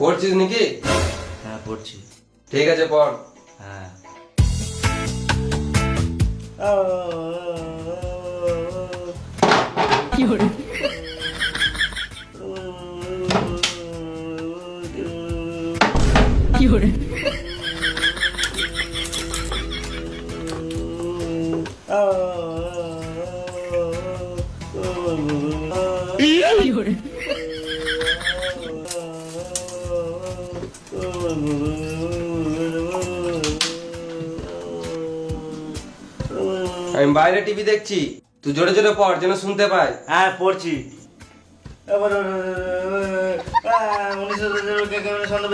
পড়ছিস নাকি? হ্যাঁ পড়ছি। ঠিক আছে পড়। হ্যাঁ। আমি বাইরে টিভি দেখছি তুই জোরে জোরে পড় যেন শুনতে পাই হ্যাঁ পড়ছি এবার উনিশশো সন্ধ্যা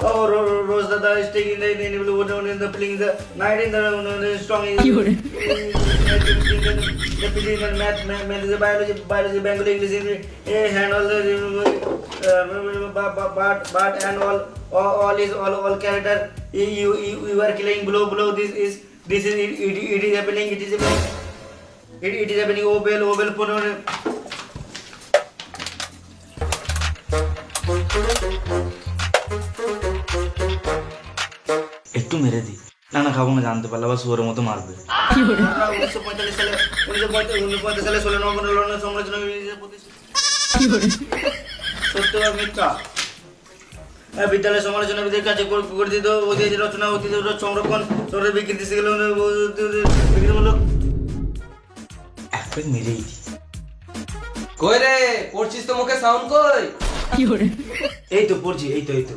Oh, Ro- Ro- Rose Dada is taking the in the wood in the playing the night in the the strong in the the physics and math math math is the biology biology Bengali English in eh handle the uh, but but and all all, all is all all character you you you are killing below below this is this is it, it, it is happening it is happening it, it is happening oh bell oh মেরে দি না না খাব না জানতে পারলে আবার শুয়োরের মতো মারবে। উনিশশো পঁয়তাল্লিশ সালে উনিশশো পঁয়তাল্লিশ সালে ষোলো নভেম্বর লন্ডন সমালোচনা সত্য মিথ্যা বিদ্যালয় সমালোচনা বিদের গর্জিত রচনা ঐতিহ্য সংরক্ষণ বিকৃতি সেগুলো মেরেই কই রে? পড়ছিস তো মুখে সাউন্ড কই? এই তো পড়ছি এই তো এই তো।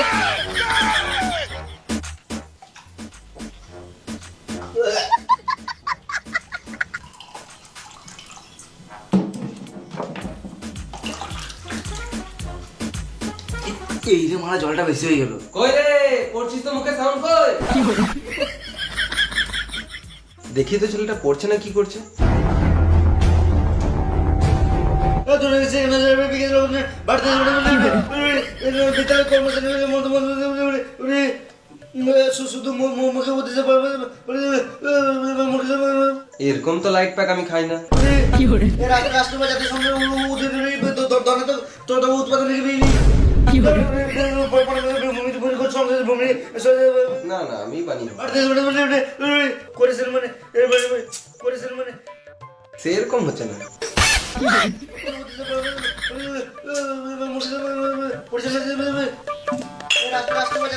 এই রে মারা জলটা বেশি হয়ে গেল। কই রে? পড়ছিস তো মুখে সাউন্ড কই? দেখি তো ছেলেটা পড়ছে না কি করছে। এরকম তো লাইট প্যাক আমি খাই না। রাষ্ট্রপতি জাতির সঙ্গে উৎপাদন না না আমি বানিয়ে করেছেন মানে করেছেন মানে সেরকম হচ্ছে না। রাষ্ট্রপতি